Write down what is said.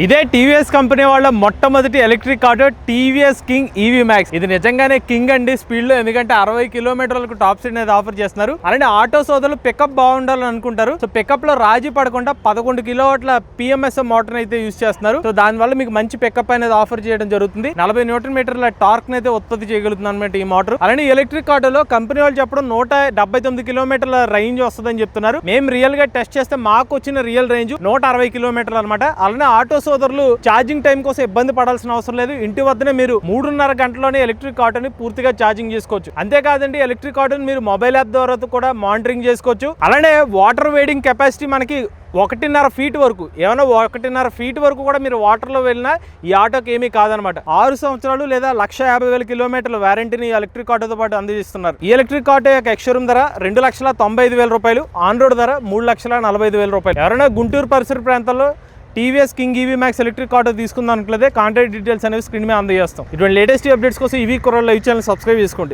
ఇదే TVS company వాళ్ళ మొట్టమొదటి electric auto TVS King EV Max. ఇది నిజంగానే కింగ్ అండి. స్పీడ్లో ఎందుకంటే అరవై కిలోమీటర్లకు టాప్ స్పీడ్ అనేది ఆఫర్ చేస్తున్నారు. అలానే ఆటో సోదరులు పికప్ బాగుండాలని అనుకుంటారు. సో పికప్లో రాజీ పడకుండా పదకొండు కిలోవాట్ల పిఎంఎస్ మోటార్ అయితే యూస్ చేస్తున్నారు. సో దాని వల్ల మీకు మంచి పికప్ అనేది ఆఫర్ చేయడం జరుగుతుంది. నలభై న్యూటన్ మీటర్ల టార్క్ అయితే ఉత్పత్తి చేయగలుగుతుంది అనమాట ఈ మోటార్ అలానే ఎలక్ట్రిక్ ఆటోలో కంపెనీ వాళ్ళు చెప్పడం నూట డెబ్బై తొమ్మిది కిలోమీటర్ల రేంజ్ వస్తుందని చెప్తున్నారు. మేము రియల్గా టెస్ట్ చేస్తే మాకు వచ్చిన రియల్ రేంజ్ నూట అరవై కిలోమీటర్లు అనమాట అలానే ఆటో సోదరులు ఛార్జింగ్ టైం కోసం ఇబ్బంది పడాల్సిన అవసరం లేదు. ఇంటి వద్దనే మీరు మూడున్నర గంటలోనే ఎలక్ట్రిక్ ఆటోని పూర్తిగా ఛార్జింగ్ చేసుకోవచ్చు. అంతేకాదండి ఎలక్ట్రిక్ ఆటోని మీరు మొబైల్ యాప్ ద్వారా కూడా మానిటరింగ్ చేసుకోవచ్చు. అలానే వాటర్ వేడింగ్ కెపాసిటీ మనకి ఒకటిన్నర ఫీట్ వరకు ఏమైనా ఒకటిన్నర ఫీట్ వరకు కూడా మీరు వాటర్లో వెళ్ళినా ఈ ఆటోకి ఏమీ కాదనమాట. ఆరు సంవత్సరాలు లేదా లక్ష యాభై వేల కిలోమీటర్ల వారంటీని ఎలక్ట్రిక్ ఆటోతో పాటు అందజేస్తున్నారు ఈ ఎలక్ట్రిక్ ఆటో యొక్క ఎక్స్షోరూమ్ ధర రెండు లక్షల తొంభై ఐదు వేల రూపాయలు ఆన్ రోడ్ ధర మూడు లక్షల నలభై ఐదు వేల రూపాయలు. ఎవరైనా గుంటూరు పరిసర ప్రాంతాల్లో TVS King EV Max electric auto తీసుకుందాం అనుకున్నదే కాంటాక్ట్ డీటెయిల్స్ అనేవి స్క్రీన్ మీద అందజేస్తాం. ఇటువంటి లేటెస్ట్ అప్డేట్స్ కోసం ఈవీ కుర్రలో ఈ ఛానల్ సబ్స్క్రైబ్ చేసుకోండి.